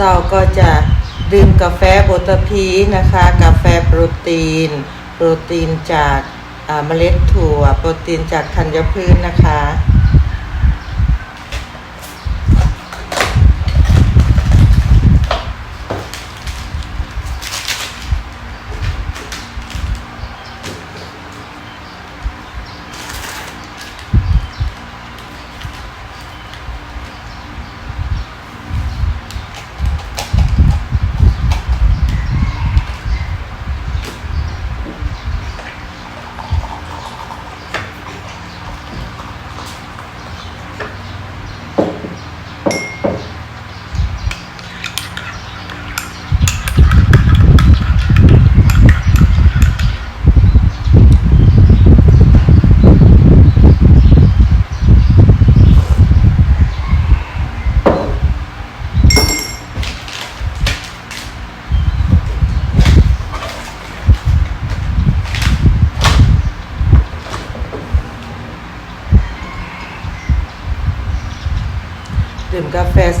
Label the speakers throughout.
Speaker 1: ช้าก็จะดื่มกาแฟโบตพีนะคะ กาแฟโปรตีน โปรตีนจากเมล็ดถั่ว โปรตีนจากธัญพืชนะคะ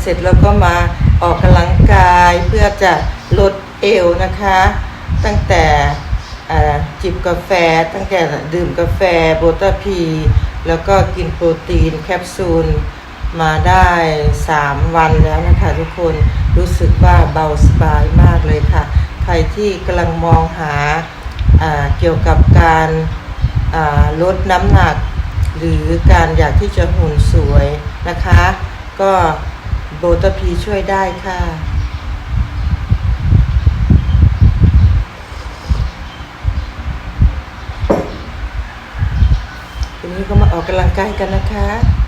Speaker 1: เสร็จแล้วก็มาออกกำลังกายเพื่อจะลดเอวนะคะ ตั้งแต่จิบกาแฟ ตั้งแต่ดื่มกาแฟโบตาพี แล้วก็กินโปรตีนแคปซูลมาได้ 3 วันแล้วนะคะทุกคนรู้สึกว่าเบาสบายมากเลยค่ะ ใครที่กำลังมองหาาเกี่ยวกับการาลดน้ำหนัก หรือการอยากที่จะหุ่นสวยนะคะ ก็ โบตพีช่วยได้ค่ะ ทีนี้ก็มาออกกำลังกายกันนะคะ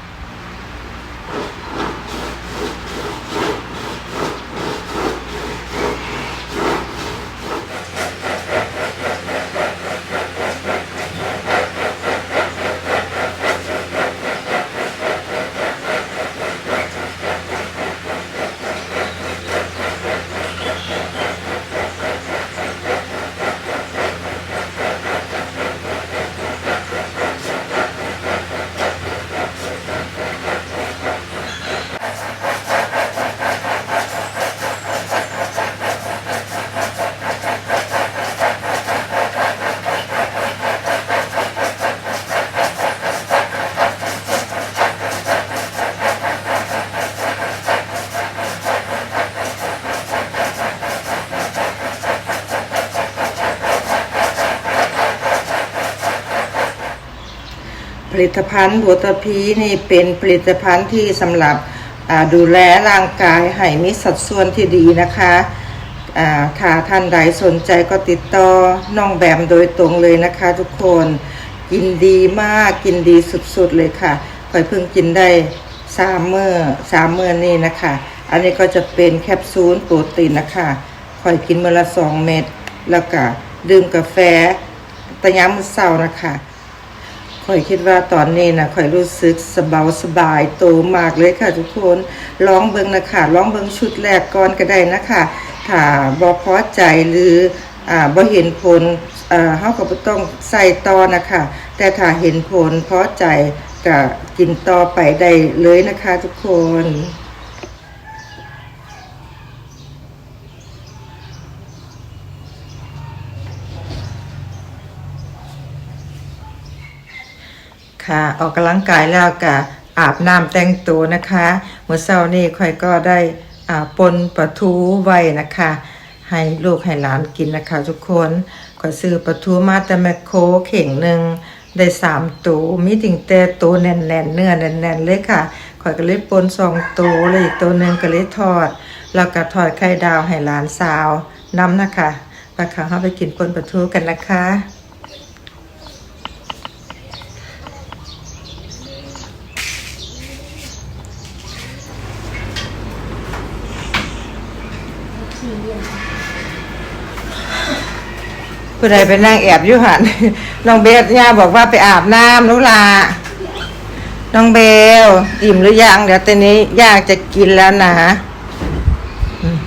Speaker 1: ผลิตภัณฑ์บัวตะพีนี่เป็นผลิตภัณฑ์ที่สำหรับดูแลร่างกายให้มีสัดส่วนที่ดีนะคะถ้าท่านใดสนใจก็ติดต่อน้องแบมโดยตรงเลยนะคะ ทุกคนกินดีมากกินดีสุดๆเลยค่ะค่อยเพิ่งกินได้สามเมื่อสามเมื่อนี่นะคะ อันนี้ก็จะเป็นแคปซูลโปรตีนนะคะค่อยกินเมื่อละสองเม็ดแล้วก็ดื่มกาแฟตะย้ำมื้อเช้านะคะ ข่อยคิดว่าตอนนี้นะข่อยรู้สึกสบายสบายโตมากเลยค่ะทุกคนร้องเบิงนะคะร้องเบิงชุดแรกก่อนก็ได้นะคะถ้าบอพอใจหรืออ่าบ่เห็นผลอ่าเฮาก็บ่ต้องใส่ต่อนะคะ แต่ถ้าเห็นผลพอใจก็กินต่อไปได้เลยนะคะทุกคน ค่ะออกกำลังกายแล้วก็อาบน้ำแต่งตัวนะคะเมื่อเช้านี้ค่อยก็ได้อ่าปนปลาทูไว้นะคะ ให้ลูกให้หลานกินนะคะทุกคนก็ซื้อปลาทูมาแต่แมคโครเข่งหนึ่งได้สามตัวมีติ่งแต่ตัวแน่นๆเนื้อแน่นๆเลยค่ะข่อยก็เลยปนสองตัวเลยอีกตัวหนึ่งก็เลยทอด แล้วก็ทอดไข่ดาวให้หลานสาวน้ำนะคะไปลาขาวเข้าไปกินปนปลาทูกันนะคะ ผู้ใดไปนั่งแอบอยู่หันน้องเบสย่าบอกว่าไปอาบน้ำนุลาน้องเบลอิ่มหรือยังเดี๋ยวตอนนี้ย่าจะกินแล้วนะอืม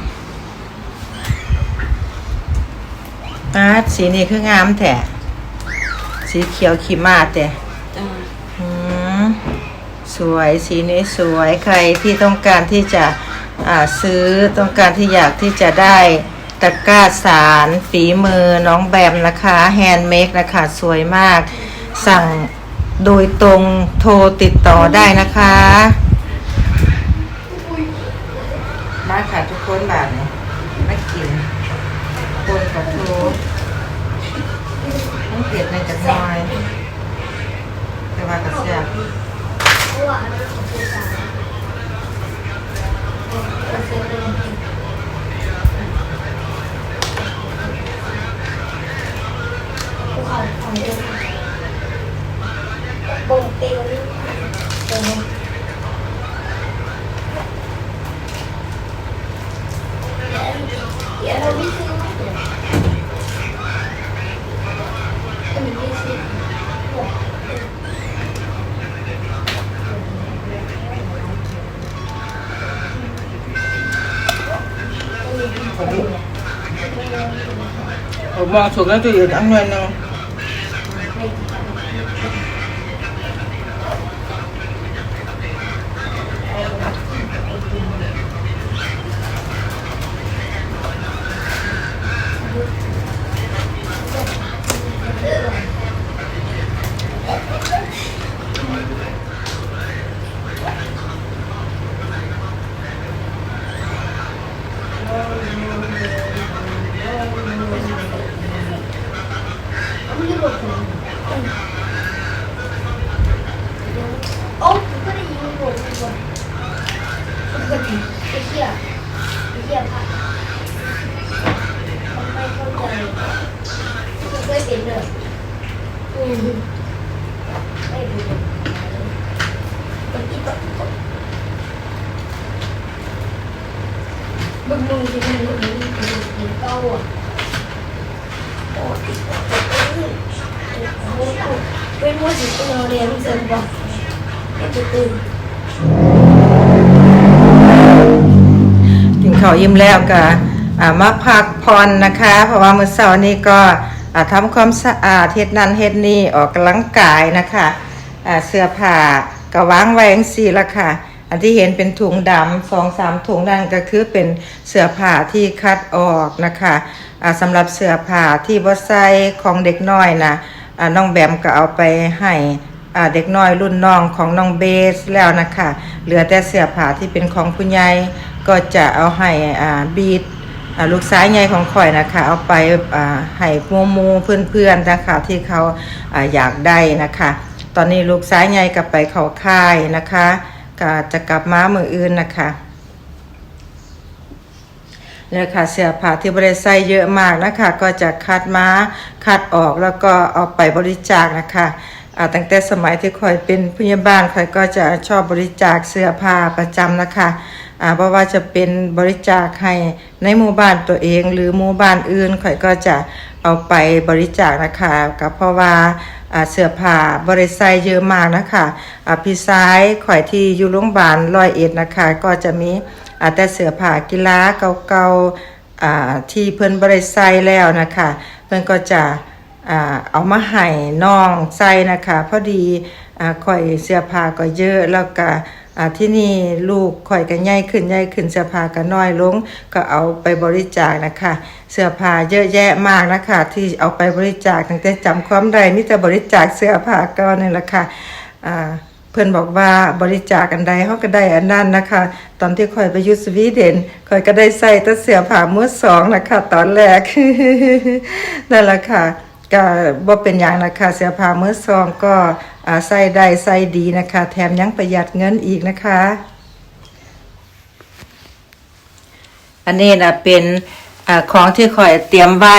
Speaker 1: อาสีนี้คืองามแท้สีเขียวขีมาแต่
Speaker 2: จ้า
Speaker 1: อืมสวยสีนี้สวยใครที่ต้องการที่จะอ่าซื้อต้องการที่อยากที่จะได้ ตะกร้าสารฝีมือน้องแบมนะคะ แฮนด์เมดนะคะ สวยมาก สั่งโดยตรงโทรติดต่อได้นะคะ มาค่ะทุกคนแบบนี้ไม่กินคนกับโทรต้องเปลี่ยนในจักหน่อย แต่ว่ากระเสียบ
Speaker 2: เพราะว่าอันนั้นของผู้ชายเปอร์เซ็นต์เลยภูเขาของเดิมบงเตียวนี่เดี๋ยวนะเดี๋ยวเราไม่ซื้อมาเดี๋ยวอันนี้ไม่ซื้อ
Speaker 1: ผมมองถูกแล้วจะอยู่ตั้งหน่อยหนึง
Speaker 2: โอ้ก็ได้ยินหมดหมดปกติ ไอ้เหี้ยไอ้เหี้ยผ่านไม่เข้าใจไม่เคยเห็นเลยอืมไม่ดูเลยมันอีกแบบบึ้งมึงที่มันมึงมึงมึงเก้าอะโอ้ติดโอ้โหเป็นมัวสิตัวเรียนเสร็จบอกไม่ตื่น
Speaker 1: ข้าวอิ่มแล้วก็อ่ามาพักผ่อนนะคะ เพราะว่ามื้อเช้านี้ก็อ่าทำความสะอาดเฮ็ดนั่นเฮ็ดนี่ออกกำลังกายนะคะเสื้อผ้าก็วางไว้ังซี่ละค่ะ อันที่เห็นเป็นถุงดำสองสามถุงนั่นก็คือเป็นเสื้อผ้าที่คัดออกนะคะอ่าสำหรับเสื้อผ้าที่บ่ใส่ของเด็กน้อยนะอ่าน้องแบมก็เอาไปให้เด็กน้อยรุ่นน้องของน้องเบสแล้วนะคะ เหลือแต่เสื้อผ้าที่เป็นของผู้ใหญ่ ก็จะเอาให้อ่าบีดลูกสายใหญ่ของข่อยนะคะ เอาไปให้หมูมูเพื่อนๆนะคะที่เขาออยากได้นะคะ ตอนนี้ลูกสายใหญ่กลับไปเขาค่ายนะคะก็จะกลับมามืออื่นนะคะเนี่ยค่ะเสื้อผ้าที่บริใส่เยอะมากนะคะ ก็จะคัดมาคัดออกแล้วก็เอาไปบริจาคนะคะตั้งแต่สมัยที่คอยเป็นพยาบาลคอยก็จะชอบบริจาคเสื้อผ้าประจำนะคะ อ่าเพราะว่าจะเป็นบริจาคให้ในหมู่บ้านตัวเองหรือหมู่บ้านอื่นคอยก็จะเอาไปบริจาคนะคะก็เพราะว่าเสื้อผ้าบริใส่เยอะมากนะคะอ่าพี่ซ้ายข่อยที่อยู่โรงพยาบาลร้อยเอ็ดนะคะ ก็จะมีแต่เสื้อผ้ากีฬาเก่าๆที่เพิ่นบริใส่แล้วนะคะ เพิ่นก็จะอ่าเอามาให้น้องใส่นะคะ พอดีอข่อยเสื้อผ้าก็เยอะแล้วก็ อ่าที่นี่ลูกข่อยก็ใหญ่ขึ้นใหญ่ขึ้นเสื้อผ้าก็น้อยลงก็เอาไปบริจาคนะคะ เสื้อผ้าเยอะแยะมากนะคะ ที่เอาไปบริจาคตั้งแต่จำความได้มีแต่บริจาคเสื้อผ้าก็นี่แหละค่ะอ่าเพื่อนบอกว่าบริจาคอันใดเขาก็ได้อันนั้นนะคะ ตอนที่คอยไปยุสวีเดนคอยก็ได้ใส่แตัเสื้อผ้ามือสองนะคะตอนแรกนั่นแหละค่ะก็บ่เป็นอย่างนะคะเสื้อผ้ามือสองก็ ใส่ได้ใส่ดีนะคะ แถมยังประหยัดเงินอีกนะคะ อันนี้นะเป็นอของที่คอยเตรียมไว้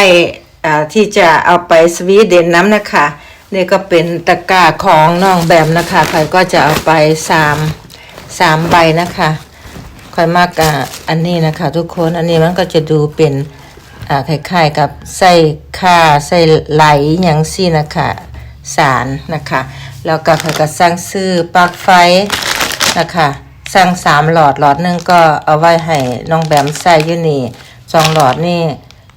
Speaker 1: ที่จะเอาไปสวีเดนน้ำนะคะนี่ก็เป็นตะกร้าของน้องแบมนะคะคอยก็จะเอาไปสามสามใบนะคะคอยมากอันนี้นะคะ ทุกคนอันนี้มันก็จะดูเป็นคล้ายๆกับไส้ข้าไส้ไหลอย่างซี่นะคะ สารนะคะ แล้วก็คอยก็สร้างซื้อปลั๊กไฟนะคะสั่งสามหลอดหลอดหนึ่งก็เอาไว้ให้น้องแบมใส่อยู่นี่สองหลอดนี่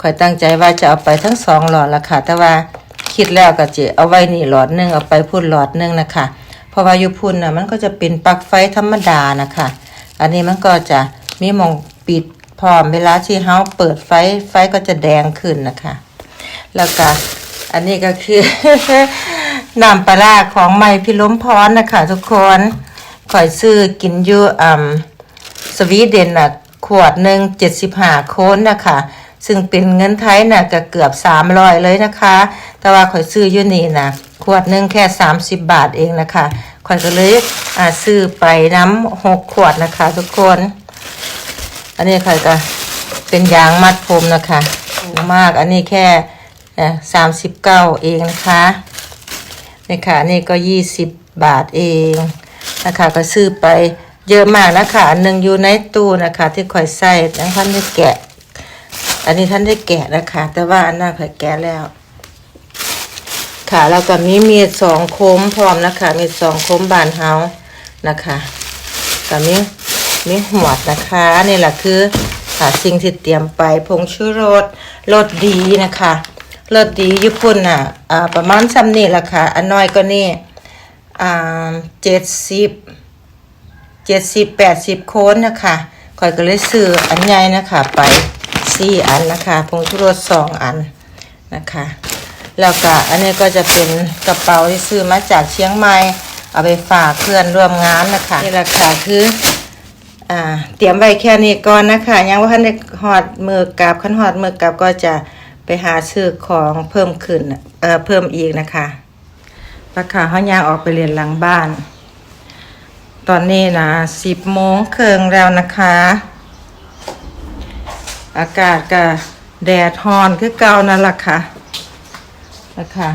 Speaker 1: คอยตั้งใจว่าจะเอาไปทั้งสองหลอดละค่ะ แต่ว่าคิดแล้วก็จะเอาไว้นี่หลอดหนึ่งเอาไปพุ่นหลอดหนึ่งนะคะเพราะว่าอยู่พุ่นน่ะมันก็จะเป็นปลั๊กไฟธรรมดานะคะ อันนี้มันก็จะมีมองปิดพร้อมเวลาที่เฮาเปิดไฟไฟก็จะแดงขึ้นนะคะ แล้วก็อันนี้ก็คือ น้ำปลาของไม้พิล้มพรนะคะทุกคนขอยซื้อกินอยู่อ่าสวีเดนน่ะขวดหนึ่งเจ็ดสิบห้าโคนนะคะ ซึ่งเป็นเงินไทยน่ะก็เกือบสามร้อยเลยนะคะ แต่ว่าขอยซื้ออยู่นี่นะขวดหนึ่งแค่สามสิบบาทเองนะคะข่อยก็เลยอ่าซื้อไปน้ำหกขวดนะคะ ทุกคน อันนี้ข่อยก็เป็นยางมัดผมนะคะมากอันนี้แค่สามสิบเก้าเองนะคะ นี่ค่ะนี่ก็ยี่สิบบาทเองนะคะก็ซื้อไปเยอะมากนะคะอันหนึ่งอยู่ในตู้นะคะ ที่ข่อยใส่ยังท่านได้แกะ อันนี้ท่านได้แกะนะคะ แต่ว่าอันนั้นข่อยแกะแล้ว ค่ะแล้วก็มีมีดสองคมพร้อมนะคะ มีสองคมบานเฮานะคะก็มีมีหัวดนะคะนี่แหละคือสิ่งที่เตรียมไปผงชูรสรสดีนะคะ รสดีญี่ปุ่นน่ะอ่าประมาณซ้ำนี่แหละค่ะอันน้อยก็นี่อ่าเจ็ดสิบเจ็ดสิบแปดสิบโคนนะคะข่อยก็เลยซื้ออันใหญ่นะคะ ไปสี่อันนะคะผงชูรสสองอันนะคะ แล้วก็อันนี้ก็จะเป็นกระเป๋าที่ซื้อมาจากเชียงใหม่เอาไปฝากเพื่อนร่วมงานนะคะนี่แหละค่ะคืออ่าเตรียมไว้แค่นี้ก่อนนะคะ ยังว่าท่านหอดมือกับขั้นหอดมือกับก็จะ ไปหาซื้อของเพิ่มขึ้นเอ่อเพิ่มอีกนะคะปะค่ะเขายางออกไปเรียนหลังบ้าน ตอนนี้นะสิบโมงเครึ่งแล้วนะคะ อากาศก็แดดฮอนคือเก่านั่นแหละค่ะนะคะ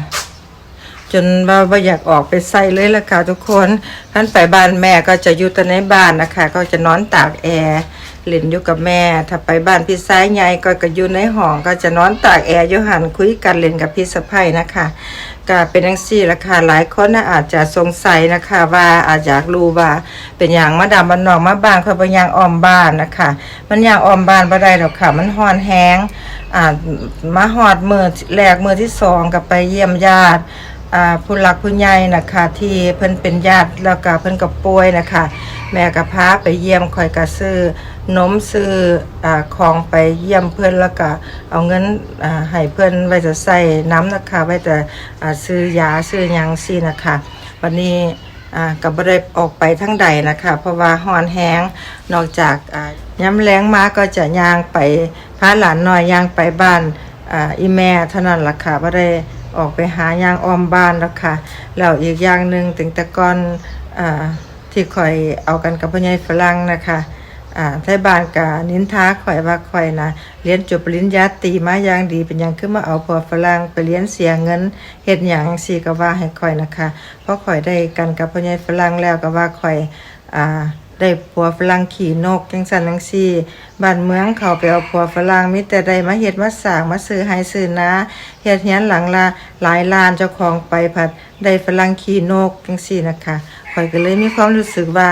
Speaker 1: จนว่าบ่อยากออกไปใส่เลยละค่ะทุกคนท่านไปบ้านแม่ก็จะอยู่แต่ในบ้านนะคะ ก็จะนอนตากแอร์ เล่นอยู่กับแม่ ถ้าไปบ้านพี่ซ้ายใหญ่ก็ก็อยู่ในห้องก็จะนอนตากแอร์อยู่หันคุยกันเล่นกับพี่สะพ้ยนะคะก็เป็นจังซี่ละค่ะหลายคนนะอาจจะสงสัยนะคะ ว่าอาจอยากรู้ว่าเป็นอย่างมาดามบ้านนอกมาบานเขาเป็นอย่างออมบ้านนะคะ มันอย่างออมบ้านบ่ได้หรอกค่ะ มันฮ้อนแห้งอ่ามาหอดมือแรกมือที่สองกับไปเยี่ยมญาติ ผู้หลักผู้ใหญ่นะคะที่เพิ่นเป็นญาติแล้วก็เพิ่นกับป่วยนะคะ แม่กับพาไปเยี่ยมคอยกระซื้อนมซื้ออของไปเยี่ยมเพื่อนแล้วก็เอาเงินให้เพื่อนไว้จะใส่น้ำนะคะไว้แต่อ่าซื้อยาซื้อยังสินะคะ วันนี้ก็บ่ได้ออกไปทั้งใดนะคะ เพราะว่าฮ้อนแห้งนอกจากย้ำแรงมาก็จะย่างไปพาหลานน้อยย่างไปบ้านออีแม่เท่านั้นล่ะค่ะบ่ได้ ออกไปหายางออมบ้านแล้วค่ะแล้วอีกอย่างหนึ่งถึงแต่ก่อนอ่าที่ข่อยเอากันกับพ่อใหญ่ฝรั่งนะคะอ่าไทยบ้านกะนินท้าข่อยว่าข่อยนะเรียนจบปริญญาตรีมาอย่างดีเป็นยังขึ้นมาเอาพอฝรั่งไปเรียนเสียเงินเฮ็ดหยังสิก็ว่าให้ข่อยนะคะ เพราะข่อยได้กันกับพ่อใหญ่ฝรั่งแล้วก็ว่าข่อยอ่า ได้ผัวฝรั่งขี่นกจังซั่นจังซี่บ้านเมืองเขาไปเอาผัวฝรั่งมีแต่ได้มาเฮ็ดมาสร้างมาซื้อให้ซื้อนะเฮ็ดเฮียนหลังละหลายล้านเจ้าของไปผัดได้ฝรั่งขี่นกจังซี่นะคะข่อยก็เลยมีความรู้สึกว่า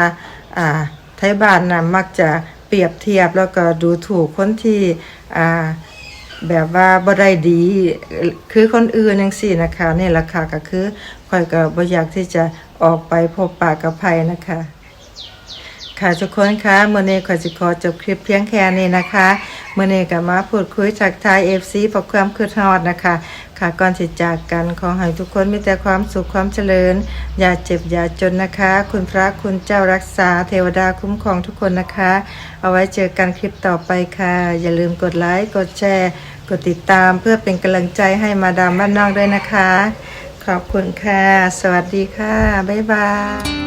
Speaker 1: อ่าไทยบ้านนะมักจะเปรียบเทียบแล้วก็ดูถูกคนที่อ่าแบบว่าบ่ได้ดี คือคนอื่นจังซี่นะคะนี่ราคาก็คือข่อยก็บ่อยากที่จะออกไปพบปากกับภัยนะคะ ค่ะทุกคนคะเมื่อนี้ขอจิขอจบคลิปเพียงแค่นี้นะคะเมื่อนี้ก็มาพูดคุยทักทายเอฟซีฝากความคืดฮอดนะคะ ค่ะก่อนสิจากกันขอให้ทุกคนมีแต่ความสุขความเจริญ อย่าเจ็บอย่าจนนะคะ คุณพระคุณเจ้ารักษาเทวดาคุ้มครองทุกคนนะคะ เอาไว้เจอกันคลิปต่อไปค่ะ อย่าลืมกดไลค์กดแชร์ กดติดตามเพื่อเป็นกำลังใจให้มาดามบ้านนอกด้วยนะคะ ขอบคุณค่ะ สวัสดีค่ะบ๊ายบาย